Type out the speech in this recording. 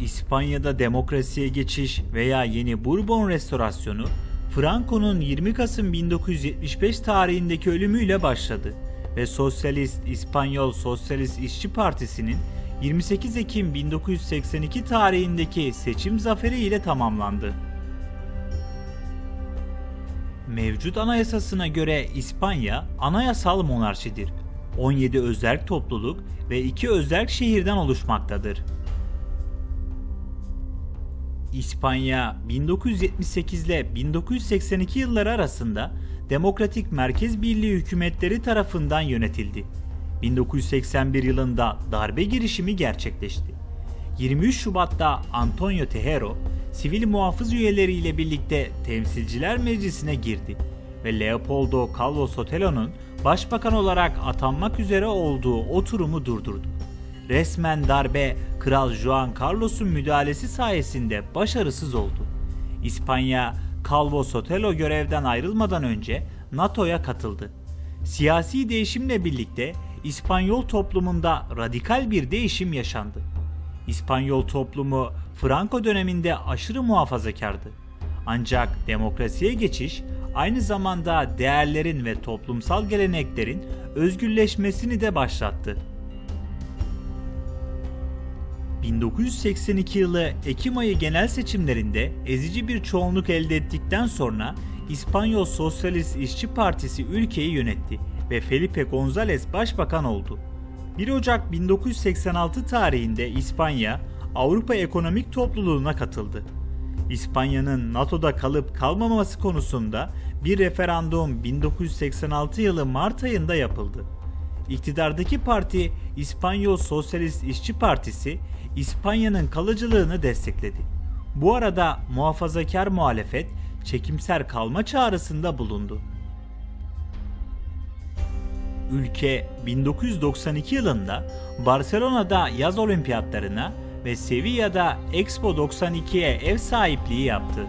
İspanya'da demokrasiye geçiş veya yeni Bourbon restorasyonu Franco'nun 20 Kasım 1975 tarihindeki ölümüyle başladı ve Sosyalist İspanyol Sosyalist İşçi Partisi'nin 28 Ekim 1982 tarihindeki seçim zaferi ile tamamlandı. Mevcut anayasasına göre İspanya anayasal monarşidir. 17 özerk topluluk ve 2 özerk şehirden oluşmaktadır. İspanya 1978 ile 1982 yılları arasında Demokratik Merkez Birliği hükümetleri tarafından yönetildi. 1981 yılında darbe girişimi gerçekleşti. 23 Şubat'ta Antonio Tejero, sivil muhafız üyeleriyle birlikte Temsilciler Meclisi'ne girdi ve Leopoldo Calvo Sotelo'nun başbakan olarak atanmak üzere olduğu oturumu durdurdu. Resmen darbe Kral Juan Carlos'un müdahalesi sayesinde başarısız oldu. İspanya, Calvo Sotelo görevden ayrılmadan önce NATO'ya katıldı. Siyasi değişimle birlikte İspanyol toplumunda radikal bir değişim yaşandı. İspanyol toplumu Franco döneminde aşırı muhafazakardı. Ancak demokrasiye geçiş aynı zamanda değerlerin ve toplumsal geleneklerin özgürleşmesini de başlattı. 1982 yılı Ekim ayı genel seçimlerinde ezici bir çoğunluk elde ettikten sonra İspanyol Sosyalist İşçi Partisi ülkeyi yönetti ve Felipe González başbakan oldu. 1 Ocak 1986 tarihinde İspanya Avrupa Ekonomik Topluluğuna katıldı. İspanya'nın NATO'da kalıp kalmaması konusunda bir referandum 1986 yılı Mart ayında yapıldı. İktidardaki parti İspanyol Sosyalist İşçi Partisi İspanya'nın kalıcılığını destekledi. Bu arada muhafazakar muhalefet çekimser kalma çağrısında bulundu. Ülke 1992 yılında Barcelona'da yaz olimpiyatlarına ve Sevilla'da Expo 92'ye ev sahipliği yaptı.